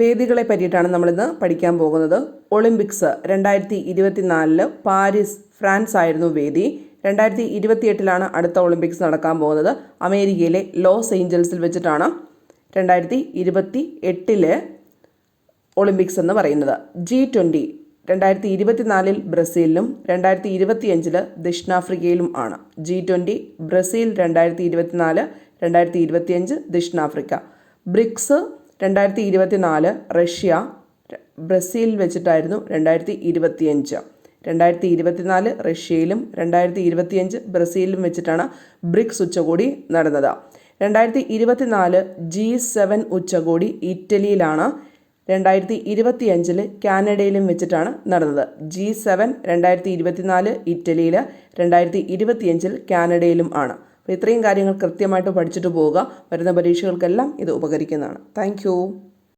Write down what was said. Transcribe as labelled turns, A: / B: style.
A: വേദികളെ പറ്റിയിട്ടാണ് നമ്മളിന്ന് പഠിക്കാൻ പോകുന്നത്. ഒളിമ്പിക്സ് രണ്ടായിരത്തി ഇരുപത്തിനാലിൽ പാരീസ് ഫ്രാൻസ് ആയിരുന്നു വേദി. രണ്ടായിരത്തി ഇരുപത്തിയെട്ടിലാണ് അടുത്ത ഒളിമ്പിക്സ് നടക്കാൻ പോകുന്നത്. അമേരിക്കയിലെ ലോസ് ഏഞ്ചൽസിൽ വെച്ചിട്ടാണ് രണ്ടായിരത്തി ഇരുപത്തി എട്ടിലെ ഒളിമ്പിക്സ് എന്ന് പറയുന്നത്. ജി ട്വന്റി രണ്ടായിരത്തി ഇരുപത്തിനാലിൽ ബ്രസീലിലും രണ്ടായിരത്തി ഇരുപത്തിയഞ്ചിൽ ദക്ഷിണാഫ്രിക്കയിലും ആണ്. ജി ട്വന്റി ബ്രസീൽ രണ്ടായിരത്തി ഇരുപത്തിനാല് രണ്ടായിരത്തി ഇരുപത്തിയഞ്ച് ദക്ഷിണാഫ്രിക്ക. ബ്രിക്സ് രണ്ടായിരത്തി ഇരുപത്തി നാല് റഷ്യ ബ്രസീൽ വെച്ചിട്ടായിരുന്നു രണ്ടായിരത്തി ഇരുപത്തിയഞ്ച് രണ്ടായിരത്തി ഇരുപത്തിനാല് റഷ്യയിലും രണ്ടായിരത്തി ഇരുപത്തിയഞ്ച് ബ്രസീലിലും വെച്ചിട്ടാണ് ബ്രിക്സ് ഉച്ചകോടി നടന്നത്. രണ്ടായിരത്തി ഇരുപത്തിനാല് ജി സെവൻ ഉച്ചകോടി ഇറ്റലിയിലാണ്. രണ്ടായിരത്തി ഇരുപത്തിയഞ്ചിൽ കാനഡയിലും വെച്ചിട്ടാണ് നടന്നത്. ജി സെവൻ രണ്ടായിരത്തി ഇരുപത്തിനാല് ഇറ്റലിയിൽ രണ്ടായിരത്തി ഇരുപത്തിയഞ്ചിൽ കാനഡയിലും ആണ്. അപ്പോൾ ഇത്രയും കാര്യങ്ങൾ കൃത്യമായിട്ട് പഠിച്ചിട്ട് പോവുക. വരുന്ന പരീക്ഷകൾക്കെല്ലാം ഇത് ഉപകരിക്കുന്നതാണ്. താങ്ക്